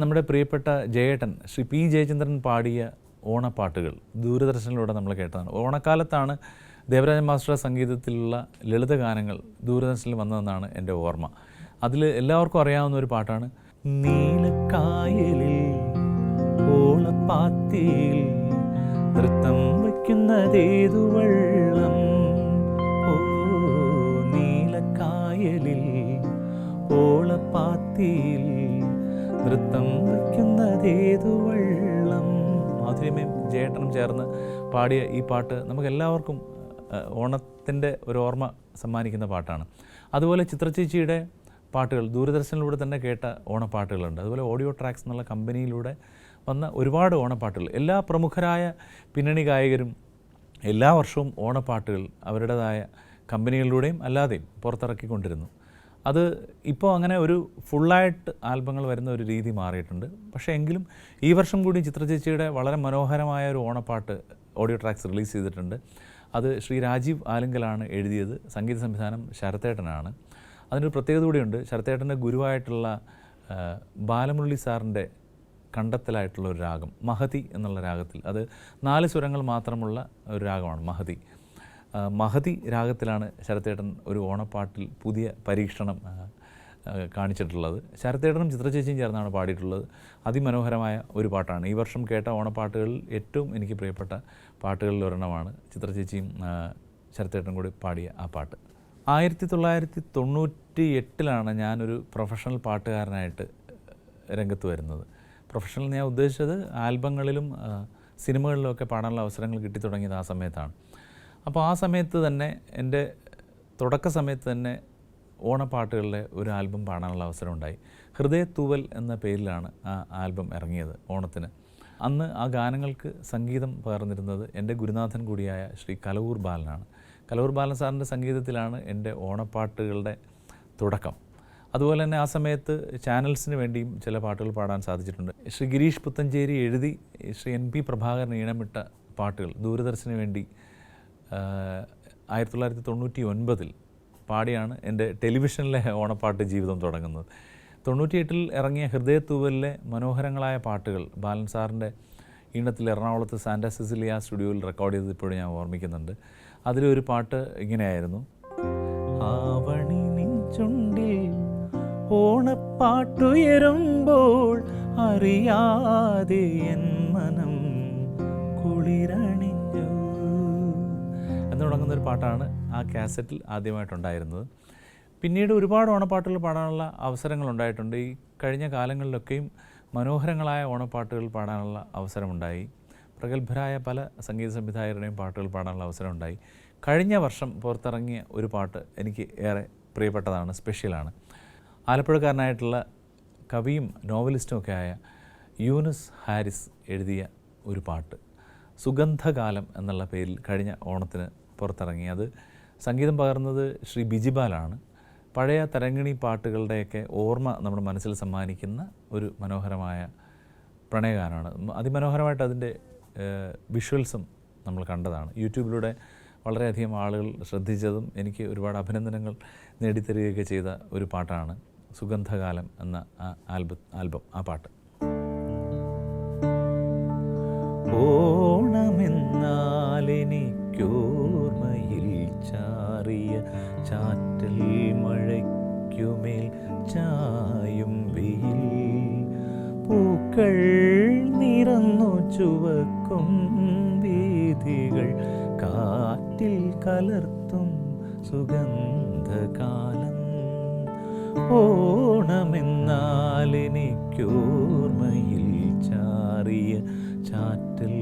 നമ്മുടെ പ്രിയപ്പെട്ട ജയേട്ടൻ ശ്രീ പി ജയചന്ദ്രൻ പാടിയ ഓണപ്പാട്ടുകൾ ദൂരദർശനിലൂടെ നമ്മൾ കേട്ടതാണ്. ഓണക്കാലത്താണ് ദേവരാജൻ മാസ്റ്റർ സംഗീതത്തിലുള്ള ലളിത ഗാനങ്ങൾ ദൂരദർശനിൽ വന്നതെന്നാണ് എന്റെ ഓർമ്മ. അതിൽ എല്ലാവർക്കും അറിയാവുന്ന ഒരു പാട്ടാണ്. നീലക്കായലിൽ ഓളപ്പാത്തിയിൽ നൃത്തം വയ്ക്കുന്നതേതു വെള്ളം മാധുര്യമയും ജയേട്ടനും ചേർന്ന് പാടിയ ഈ പാട്ട് നമുക്ക് എല്ലാവർക്കും ഓണത്തിന്റെ ഒരു ഓർമ്മ സമ്മാനിക്കുന്ന പാട്ടാണ്. അതുപോലെ ചിത്രചേച്ചിയുടെ പാട്ടുകൾ ദൂരദർശനിലൂടെ തന്നെ കേട്ട ഓണപ്പാട്ടുകളുണ്ട്. അതുപോലെ ഓഡിയോ ട്രാക്സ് എന്നുള്ള കമ്പനിയിലൂടെ വന്ന ഒരുപാട് ഓണപ്പാട്ടുകൾ. എല്ലാ പ്രമുഖരായ പിന്നണി ഗായകരും എല്ലാ വർഷവും ഓണപ്പാട്ടുകൾ അവരുടേതായ കമ്പനികളിലൂടെയും അല്ലാതെയും പുറത്തിറക്കിക്കൊണ്ടിരുന്നു. അത് ഇപ്പോൾ അങ്ങനെ ഒരു ഫുള്ളായിട്ട് ആൽബങ്ങൾ വരുന്ന ഒരു രീതി മാറിയിട്ടുണ്ട്. പക്ഷേ എങ്കിലും ഈ വർഷം കൂടി ചിത്രചേച്ചിയുടെ വളരെ മനോഹരമായ ഒരു ഓണപ്പാട്ട് ഓഡിയോ ട്രാക്സ് റിലീസ് ചെയ്തിട്ടുണ്ട്. അത് ശ്രീ രാജീവ് ആലിങ്കലാണ് എഴുതിയത്. സംഗീത സംവിധാനം ശരത്തേട്ടനാണ്. അതിനൊരു പ്രത്യേകത കൂടിയുണ്ട്. ശരത്തേട്ടന്റെ ഗുരുവായിട്ടുള്ള ബാലമുരളി സാറിന്റെ കണ്ടെത്തലായിട്ടുള്ള ഒരു രാഗം മഹതി എന്നുള്ള രാഗത്തിൽ. അത് നാല് സ്വരങ്ങൾ മാത്രമുള്ള ഒരു രാഗമാണ് മഹതി. മഹതി രാഗത്തിലാണ് ശരത്തേട്ടൻ ഒരു ഓണപ്പാട്ടിൽ പുതിയ പരീക്ഷണം കാണിച്ചിട്ടുള്ളത്. ശരത്തേട്ടനും ചിത്രചേച്ചിയും ചേർന്നാണ് പാടിയിട്ടുള്ളത്. അതിമനോഹരമായ ഒരു പാട്ടാണ്. ഈ വർഷം കേട്ട ഓണപ്പാട്ടുകളിൽ ഏറ്റവും എനിക്ക് പ്രിയപ്പെട്ട പാട്ടുകളിൽ ഒരെണ്ണമാണ്. ചിത്രചേച്ചിയും ശരത്തേട്ടനും കൂടി പാടിയ ആ പാട്ട്. ആയിരത്തി തൊള്ളായിരത്തി തൊണ്ണൂറ്റി എട്ടിലാണ് ഞാനൊരു പ്രൊഫഷണൽ പാട്ടുകാരനായിട്ട് രംഗത്ത് വരുന്നത്. പ്രൊഫഷണൽ ഞാൻ ഉദ്ദേശിച്ചത് ആൽബങ്ങളിലും സിനിമകളിലും ഒക്കെ പാടാനുള്ള അവസരങ്ങൾ കിട്ടി തുടങ്ങിയത് ആ സമയത്താണ്. അപ്പോൾ ആ സമയത്ത് തന്നെ എന്റെ തുടക്ക സമയത്ത് തന്നെ ഓണപ്പാട്ടുകളിലെ ഒരു ആൽബം പാടാനുള്ള അവസരം ഉണ്ടായി ഹൃദയത്തൂവൽ എന്ന പേരിലാണ് ആ ആൽബം ഇറങ്ങിയത് ഓണത്തിന്. അന്ന് ആ ഗാനങ്ങൾക്ക് സംഗീതം പകർന്നിരുന്നത് എന്റെ ഗുരുനാഥൻ കൂടിയായ ശ്രീ കലവൂർ ബാലനാണ്. കലവൂർ ബാലൻ സാറിന്റെ സംഗീതത്തിലാണ് എന്റെ ഓണപ്പാട്ടുകളുടെ തുടക്കം. അതുപോലെ തന്നെ ആ സമയത്ത് ചാനൽസിന് വേണ്ടിയും ചില പാട്ടുകൾ പാടാൻ സാധിച്ചിട്ടുണ്ട്. ശ്രീ ഗിരീഷ് പുത്തഞ്ചേരി എഴുതി ശ്രീ എൻ പി പ്രഭാകരൻ ഈണമിട്ട പാട്ടുകൾ ദൂരദർശന് വേണ്ടി ആയിരത്തി തൊള്ളായിരത്തി തൊണ്ണൂറ്റി ഒൻപതിൽ പാടിയാണ് എന്റെ ടെലിവിഷനിലെ ഓണപ്പാട്ട് ജീവിതം തുടങ്ങുന്നത്. തൊണ്ണൂറ്റിയെട്ടിൽ ഇറങ്ങിയ ഹൃദയത്തൂവലിലെ മനോഹരങ്ങളായ പാട്ടുകൾ ബാലൻ സാറിന്റെ ഈണത്തിൽ എറണാകുളത്ത് സാന്റാ സിസിലിയ സ്റ്റുഡിയോയിൽ റെക്കോർഡ് ചെയ്തത് ഇപ്പോഴും ഞാൻ ഓർമ്മിക്കുന്നുണ്ട്. അതിലൊരു പാട്ട് ഇങ്ങനെയായിരുന്നു. ആവണി നിൻചുണ്ടിൽ ഓണപ്പാട്ടുയരുമ്പോൾ അറിയാതെ എൻ മനം കുളിരണിഞ്ഞു തുടങ്ങുന്ന ഒരു പാട്ടാണ് ആ കാസറ്റിൽ ആദ്യമായിട്ടുണ്ടായിരുന്നത്. പിന്നീട് ഒരുപാട് ഓണപ്പാട്ടുകൾ പാടാനുള്ള അവസരങ്ങൾ ഉണ്ടായിട്ടുണ്ട്. ഈ കഴിഞ്ഞ കാലങ്ങളിലൊക്കെയും മനോഹരങ്ങളായ ഓണപ്പാട്ടുകൾ പാടാനുള്ള അവസരമുണ്ടായി. പ്രഗത്ഭരായ പല സംഗീത സംവിധായകരുടെയും പാട്ടുകൾ പാടാനുള്ള അവസരമുണ്ടായി. കഴിഞ്ഞ വർഷം പുറത്തിറങ്ങിയ ഒരു പാട്ട് എനിക്ക് ഏറെ പ്രിയപ്പെട്ടതാണ് സ്പെഷ്യലാണ്. ആലപ്പുഴക്കാരനായിട്ടുള്ള കവിയും നോവലിസ്റ്റും ഒക്കെ ആയ യൂനുസ് ഹാരിസ് എഴുതിയ ഒരു പാട്ട് സുഗന്ധകാലം എന്നുള്ള പേരിൽ കഴിഞ്ഞ ഓണത്തിന് പുറത്തിറങ്ങി. അത് സംഗീതം പകർന്നത് ശ്രീ ബിജിബാലാണ് പഴയ തരങ്ങിണി പാട്ടുകളുടെയൊക്കെ ഓർമ്മ നമ്മുടെ മനസ്സിൽ സമ്മാനിക്കുന്ന ഒരു മനോഹരമായ പ്രണയഗാനമാണ്. അതിമനോഹരമായിട്ട് അതിന്റെ വിഷ്വൽസും നമ്മൾ കണ്ടതാണ്. യൂട്യൂബിലൂടെ വളരെയധികം ആളുകൾ ശ്രദ്ധിച്ചതും എനിക്ക് ഒരുപാട് അഭിനന്ദനങ്ങൾ നേടിത്തരികയൊക്കെ ചെയ്ത ഒരു പാട്ടാണ് സുഗന്ധകാലം എന്ന ആ ആൽബ ആൽബം ആ പാട്ട്. ഓണമെന്നാലെനിക്കോർമ്മയിൽ ചാറിയ ചാറ്റൽ മഴയ്ക്കുമേൽ ചായും വെയിൽ. പൂക്കൾ നിറന്നു ചുവക്കും വീതികൾ കാറ്റിൽ കലർത്തും സുഗന്ധകാലം. ഓണമെന്നാലെനിക്കോർമ്മയിൽ ചാറിയ ചാറ്റൽ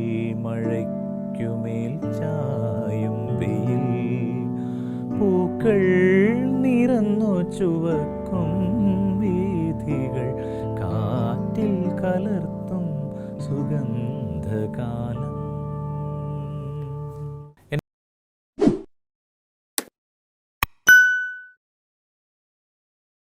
മഴയ്ക്കുമേൽ ചായും വെയിൽ. പൂക്കൾ നിറന്നു ചുവക്കും വീഥികൾ കാറ്റിൽ കലർത്തും സുഗന്ധകാലം